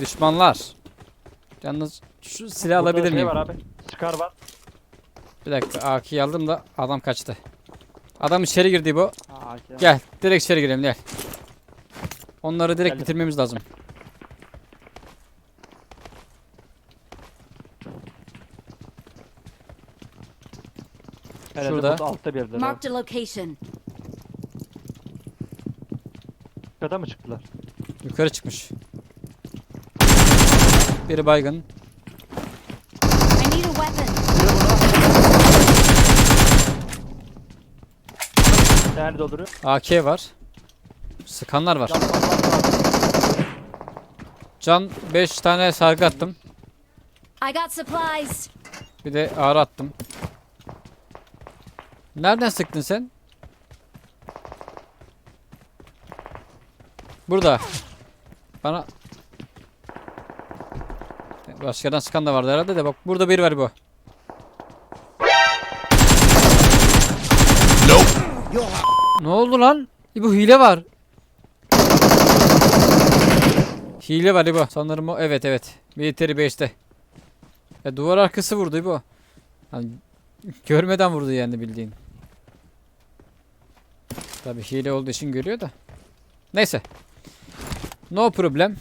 Düşmanlar. Yalnız şu silah Burada alabilir şey miyim? var abi. Scar var. Bir dakika AK'yi aldım da adam kaçtı. Adam içeri girdi bu. Aa, AK. Gel direkt içeri girelim gel. Onları direkt Geldim. bitirmemiz lazım. Herhalde Şurada. burada altta bir yerde. abi. Marked a location. Yukarıda mı çıktılar? Yukarı çıkmış. Biri baygın. I need a weapon. Nerede dolduruyor? AK var. Sıkanlar var. Can var, var, var. Can 5 tane sargı attım. I got supplies. Bir de ağrı attım. Nereden sıktın sen? Burada. Bana Başkadan sıkan da vardı herhalde de bak burada biri var bu. Ne oldu lan? İbo hile var. Hile var İbo. Sanırım o. Evet evet. Military base'te. Ya duvar arkası vurdu İbo. Hani görmeden vurdu yani bildiğin. Tabi hile olduğu için görüyor da. Neyse. No problem.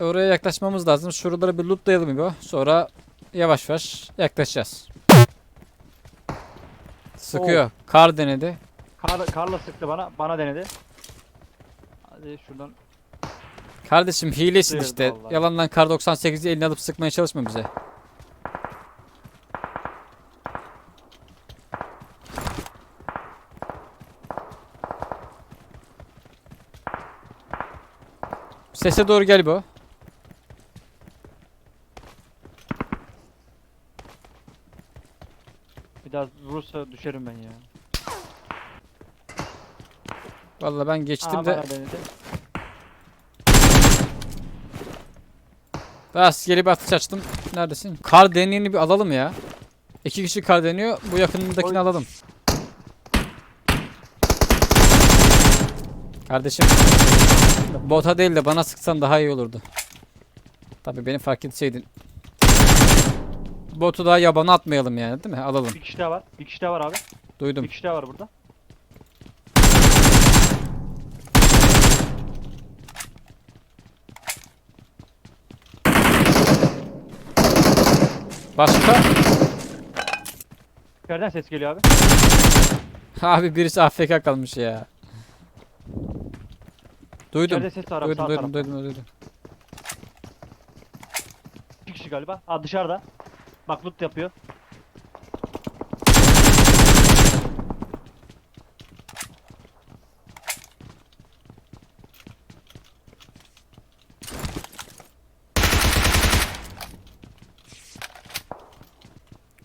Oraya yaklaşmamız lazım. Şuraları bir lootlayalım İbo. Sonra yavaş yavaş yaklaşacağız. Sıkıyor. Kar denedi. Kar, karla sıktı bana. Bana denedi. Hadi şuradan. Kardeşim hilesin Sıyırdı işte. vallahi. Yalandan kar 98'i eline alıp sıkmaya çalışma bize. Sese doğru gel bu. Bir vurursa düşerim ben ya. Vallahi ben geçtim Aa, de bana denedi. rastgele bir atış açtım. Neredesin? Kar deneyini bir alalım ya. İki kişi kar deniyor. Bu yakınındakini Oy. alalım. Kardeşim. Bota değil de bana sıksan daha iyi olurdu. Tabii beni fark etseydin. Botu daha yabana atmayalım yani değil mi? Alalım. Bir kişi daha var. Bir kişi daha var abi. Duydum. Bir kişi daha var burada. Başka? Nereden ses geliyor abi? Abi birisi AFK kalmış ya. Duydum. İçeride ses var abi. Duydum, sağ duydum, tarafta. duydum, duydum. Bir kişi galiba. Aa dışarıda. Bak loot yapıyor.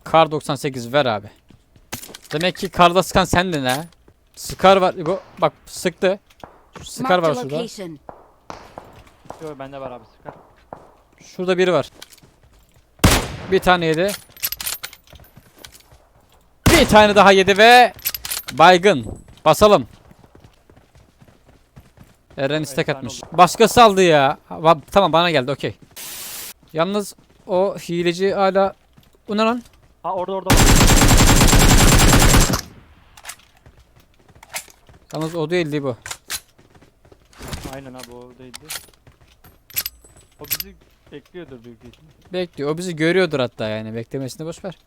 Kar 98 ver abi. Demek ki karda sıkan sendin ha. Sıkar var. Bu bak sıktı. Sıkar var şurada. Yok bende var abi sıkar. Şurada biri var. Bir tane yedi. Bir tane daha yedi ve baygın. Basalım. Eren istek atmış. Başkası aldı ya. Va- tamam bana geldi okey. Yalnız o hileci hala... Bu ne lan? Ha orada orada. Yalnız o değildi bu. Aynen abi o değildi. O bizi bekliyordur büyük ihtimal. Bekliyor. O bizi görüyordur hatta yani. Beklemesini boş ver.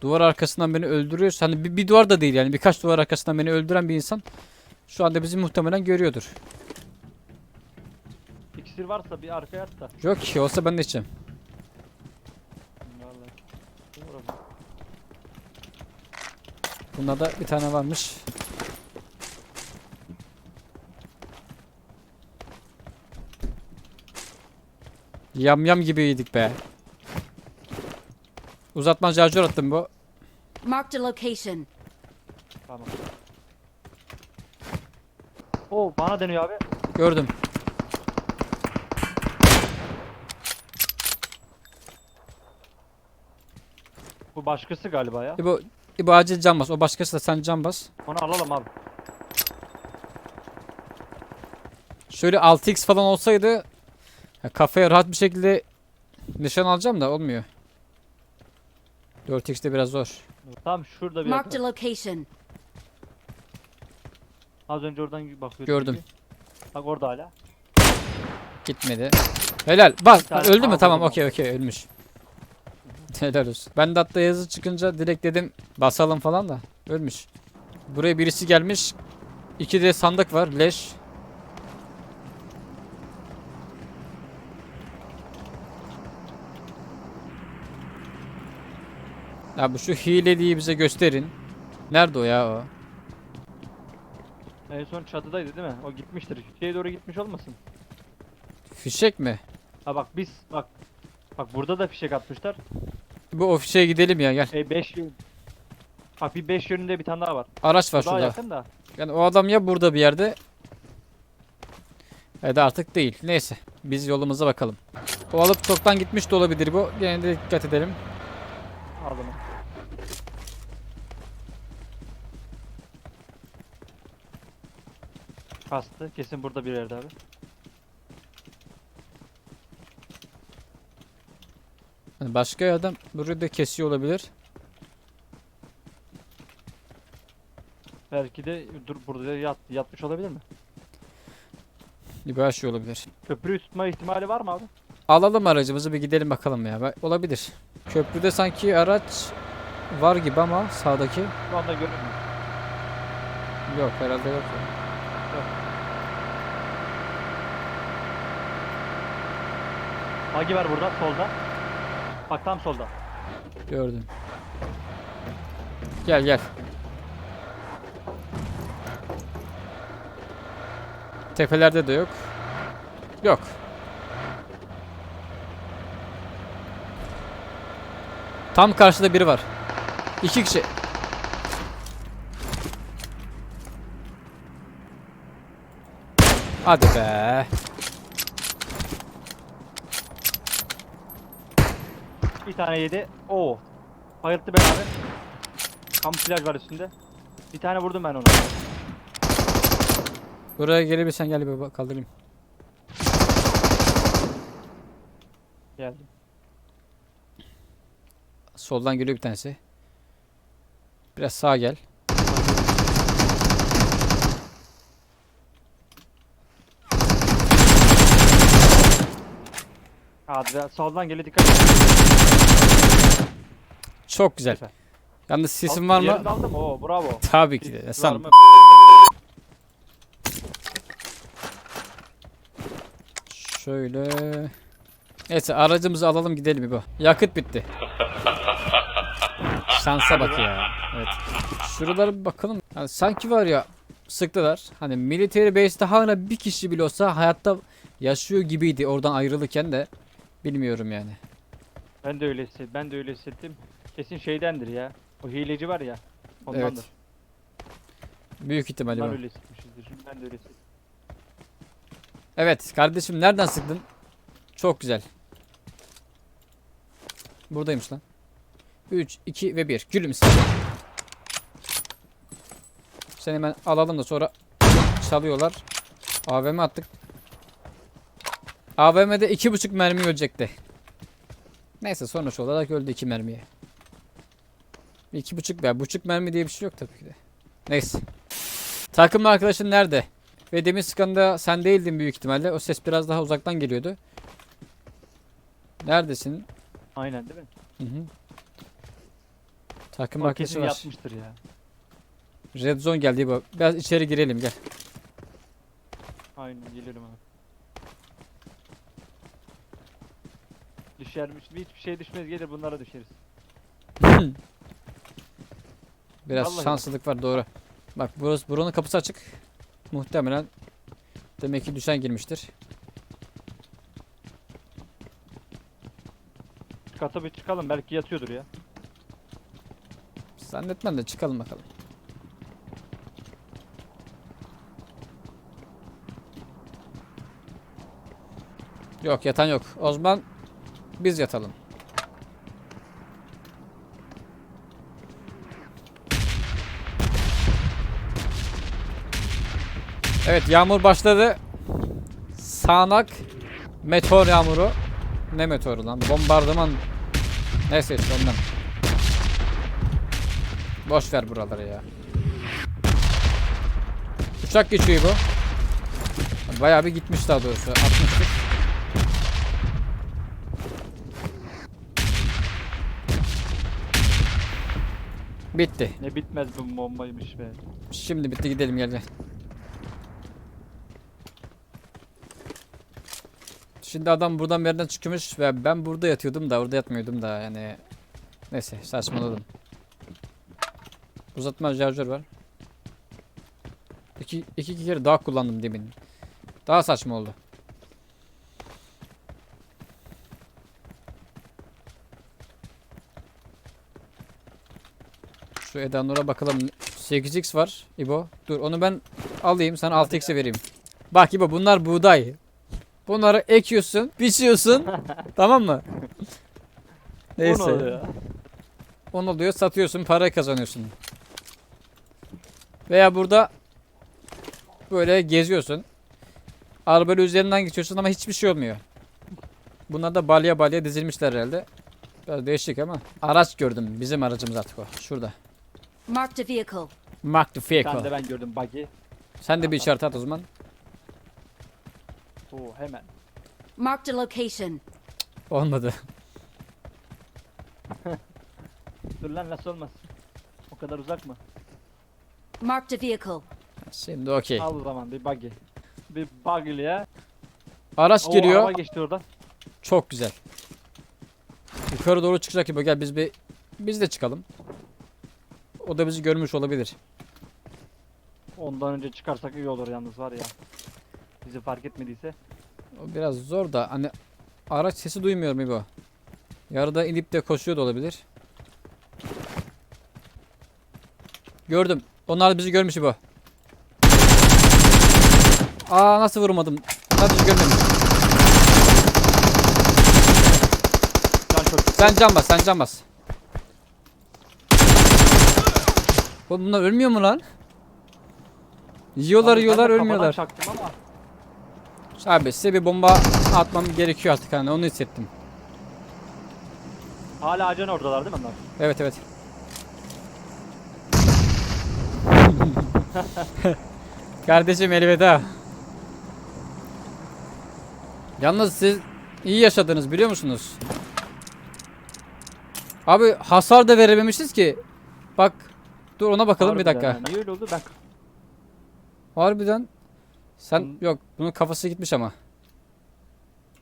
Duvar arkasından beni öldürüyorsa hani bir, bir duvar da değil yani birkaç duvar arkasından beni öldüren bir insan şu anda bizi muhtemelen görüyordur. İksir varsa bir arkaya at da. Yok ki olsa ben de içeceğim. Vallahi. Bunda da bir tane varmış. Yam yam gibi yedik be. Uzatma şarjör attım bu. Marked a location. Tamam. Oo bana deniyor abi. Gördüm. Bu başkası galiba ya. İbo, İbo acil can bas. O başkası da sen can bas. Onu alalım abi. Şöyle 6x falan olsaydı Ya kafaya rahat bir şekilde nişan alacağım da olmuyor. 4x'te biraz zor. Tam şurada bir Marked a location. Az önce oradan bakıyordum. Gördüm. çünkü. Bak orada hala. Gitmedi. Helal. Bak tane- öldü mü? Tamam okey okey ölmüş. Helal olsun. Ben de hatta yazı çıkınca direkt dedim basalım falan da ölmüş. Buraya birisi gelmiş. İki de sandık var. Leş. Ya bu şu hileliği bize gösterin. Nerede o ya o? En son çatıdaydı değil mi? O gitmiştir. Şeye doğru gitmiş olmasın? Fişek mi? Ha bak biz bak. Bak burada da fişek atmışlar. Bu ofise gidelim ya gel. E 5 yön. Bak bir 5 yönünde bir tane daha var. Araç var daha şurada. yakın da. Yani o adam ya burada bir yerde ya da artık değil. Neyse. Biz yolumuza bakalım. O alıp çoktan gitmiş de olabilir bu. Yine de dikkat edelim. Al bunu. Kastı. Kesin burada bir yerde abi. Yani başka adam burayı da kesiyor olabilir. Belki de dur burada yat, yatmış olabilir mi? Bir şey olabilir. Köprüyü tutma ihtimali var mı abi? Alalım aracımızı bir gidelim bakalım ya. Olabilir. Köprüde sanki araç var gibi ama sağdaki Şu anda görünmüyor. yok herhalde yok. ya. Bagi var burada solda. Bak tam solda. Gördüm. Gel gel. Tepelerde de yok. Yok. Tam karşıda biri var. İki kişi. Hadi be. Bir tane yedi. Oo. Bayılttı beni abi. Kamuflaj var üstünde. Bir tane vurdum ben ona. Buraya gelebilirsen gel bir bak- kaldırayım. Geldi. Soldan geliyor bir tanesi. Biraz sağa gel. Hadi soldan geliyor dikkat et. Çok güzel. Süper. Yalnız var mı? aldım. Oo bravo. Tabii ki de. Mı? Şöyle. Neyse aracımızı alalım gidelim bu. Yakıt bitti. Şansa bak ya. Evet. Şuralara bir bakalım. Yani sanki var ya sıktılar. Hani military base'de hala bir kişi bile olsa hayatta yaşıyor gibiydi oradan ayrılırken de. Bilmiyorum yani. Ben de öyle hissettim. Ben de öyle hissettim. Kesin şeydendir ya. O hileci var ya. Ondandır. Evet. Büyük ihtimalle Ben bu. öyle hissetmişizdir. Şimdi ben de öyle hissettim. Evet kardeşim nereden sıktın? Çok güzel. Buradaymış lan. 3, 2 ve 1. Gülümse. Seni hemen alalım da sonra çalıyorlar. AVM attık. AVM'de 2.5 mermi ölecekti. Neyse sonuç olarak öldü 2 mermiye. 2.5 veya buçuk mermi diye bir şey yok tabii ki de. Neyse. Takım arkadaşın nerede? Ve demin skanda sen değildin büyük ihtimalle. O ses biraz daha uzaktan geliyordu. Neredesin? Aynen değil mi? Hı hı. Takım O arkadaşı var. yatmıştır ya. Red zone geldi bu. Biraz içeri girelim gel. Aynen gelirim abi. Düşermiş. Hiçbir şey düşmez gelir bunlara düşeriz. Biraz Vallahi. şanslılık var doğru. Bak burası buranın kapısı açık. Muhtemelen demek ki düşen girmiştir. Kata bir çıkalım belki yatıyordur ya. Zannetmem de çıkalım bakalım. Yok yatan yok. O zaman biz yatalım. Evet yağmur başladı. Sağanak Meteor yağmuru. Ne meteoru lan? Bombardıman. Neyse işte ondan. Boş ver buraları ya. Uçak geçiyor bu. Bayağı bir gitmiş daha doğrusu. Atmıştık. Bitti. Ne bitmez bu bombaymış be. Şimdi bitti gidelim gel gel. Şimdi adam buradan bir yerden çıkmış ve ben burada yatıyordum da orada yatmıyordum da yani neyse saçmaladım. Uzatma şarjör var. İki, iki, iki kere daha kullandım demin. Daha saçma oldu. Şu Edanur'a bakalım. 8x var İbo. Dur onu ben alayım sana 6x'e vereyim. Bak İbo bunlar buğday. Bunları ekiyorsun, biçiyorsun. tamam mı? Neyse. oluyor? On oluyor satıyorsun para kazanıyorsun. Veya burada böyle geziyorsun. Arabayla üzerinden geçiyorsun ama hiçbir şey olmuyor. Bunlar da balya balya dizilmişler herhalde. Biraz değişik ama. Araç gördüm. Bizim aracımız artık o. Şurada. Marked a vehicle. Mark the Bir vehicle. tane de ben gördüm buggy. Sen de bir işaret at o zaman. Oo hemen. Marked a location. Olmadı. Dur lan nasıl olmaz? O kadar uzak mı? Marked a vehicle. Şimdi okey. Al o zaman bir buggy. Bir buggy ya. Araç Oo, geliyor. araba geçti oradan. Çok güzel. Yukarı doğru çıkacak gibi gel biz bir biz de çıkalım. O da bizi görmüş olabilir. Ondan önce çıkarsak iyi olur yalnız var ya. Bizi fark etmediyse. O biraz zor da hani araç sesi duymuyorum İbo. Yarıda inip de koşuyor da olabilir. Gördüm. Onlar da bizi görmüş İbo. Aa nasıl vurmadım? Nasıl bizi görmemiş? Sen can bas, sen can bas. Oğlum bunlar ölmüyor mu lan? Yiyorlar Abi yiyorlar ölmüyorlar. Abi size bir bomba atmam gerekiyor artık hani onu hissettim. Hala acan oradalar değil mi onlar? Evet evet. Kardeşim elveda. Yalnız siz iyi yaşadınız biliyor musunuz? Abi hasar da verememişiz ki. Bak dur ona bakalım bir Harbiden dakika. ha, Niye öyle oldu? Ben Harbiden sen Bunun- yok bunun kafası gitmiş ama.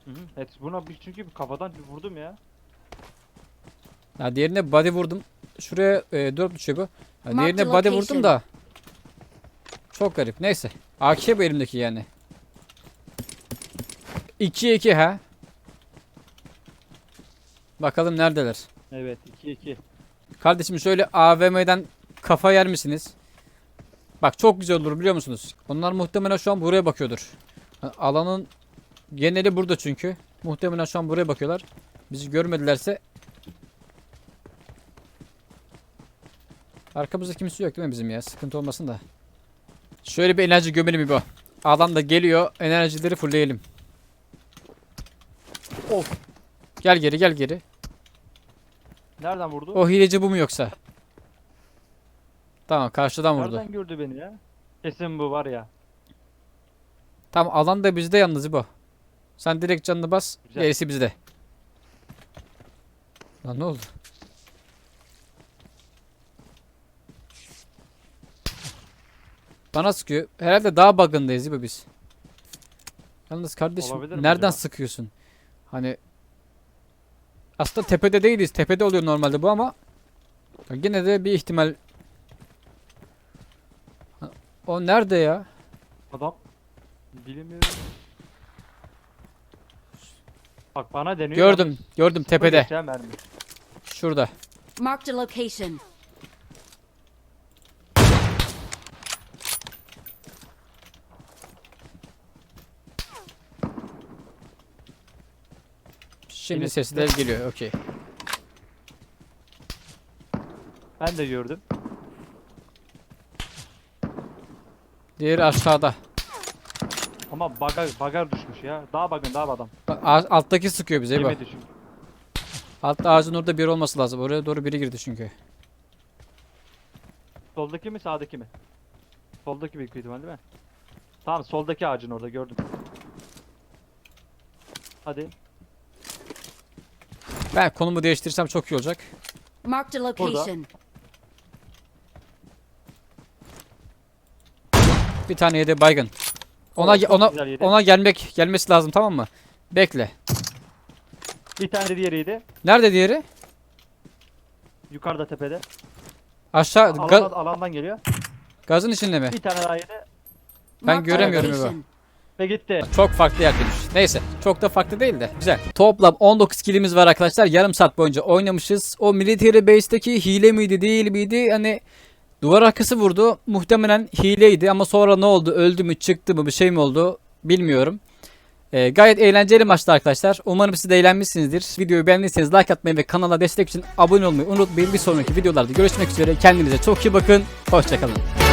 Hı hı. Evet buna bir çünkü bir kafadan bir vurdum ya. Ya diğerine body vurdum. Şuraya e, 4 düşüyor bu. Ya Mark diğerine the body vurdum location. da. Çok garip. Neyse. AK bu elimdeki yani. 2 2 ha. Bakalım neredeler. Evet 2-2. Kardeşim şöyle AVM'den kafa yer misiniz? Bak çok güzel olur biliyor musunuz? Onlar muhtemelen şu an buraya bakıyordur. Alanın geneli burada çünkü. Muhtemelen şu an buraya bakıyorlar. Bizi görmedilerse Arkamızda kimse yok değil mi bizim ya? Sıkıntı olmasın da. Şöyle bir enerji gömelim bu. Adam da geliyor. Enerjileri fullleyelim. Of. Gel geri gel geri. Nereden vurdu? O hileci bu mu yoksa? Tamam karşıdan vurdu. Nereden gördü beni ya? Kesin bu var ya. Tamam alan da bizde yalnız bu. Sen direkt canını bas. Güzel. Gerisi bizde. Lan ne oldu? Bana sıkıyor. Herhalde dağ bug'ındayız bu biz. Yalnız kardeşim Olabilir mi nereden acaba? sıkıyorsun? Hani aslında tepede değiliz. Tepede oluyor normalde bu ama yine de bir ihtimal. O nerede ya? Adam. Bilmiyorum. Bak bana deniyor. Gördüm. Gördüm tepede. geçen mermi. Şurada. Marked a location. Şimdi Yine sesler geliyor. Okey. Ben de gördüm. Diğeri aşağıda. Ama bagar, bagar düşmüş ya. Daha bakın daha adam. Bak, ağaç- alttaki sıkıyor bize bak. Yemedi çünkü. Altta ağacın orada biri olması lazım. Oraya doğru biri girdi çünkü. Soldaki mi sağdaki mi? Soldaki büyük bir ihtimal değil mi? Tamam soldaki ağacın orada gördüm. Hadi. Ben konumu değiştirirsem çok iyi olacak. Marked a location. Bir tane yedi baygın. Ona çok ona güzel yedi. ona gelmek gelmesi lazım tamam mı? Bekle. Bir tane de diğeriydi. Nerede diğeri? Yukarıda tepede. Aşağı Alandan, ga- alandan geliyor. gazın içinde mi? Bir tane daha yedi. Ben göremiyorum location. Ve gitti. Çok farklı yer demiş. Neyse çok da farklı değil de güzel. Toplam 19 kilimiz var arkadaşlar. Yarım saat boyunca oynamışız. O military base'deki hile miydi değil miydi? Hani duvar arkası vurdu. Muhtemelen hileydi ama sonra ne oldu? Öldü mü çıktı mı bir şey mi oldu? Bilmiyorum. Ee, gayet eğlenceli maçtı arkadaşlar. Umarım siz de eğlenmişsinizdir. Videoyu beğendiyseniz like atmayı ve kanala destek için abone olmayı unutmayın. Bir sonraki videolarda görüşmek üzere. Kendinize çok iyi bakın. Hoşçakalın.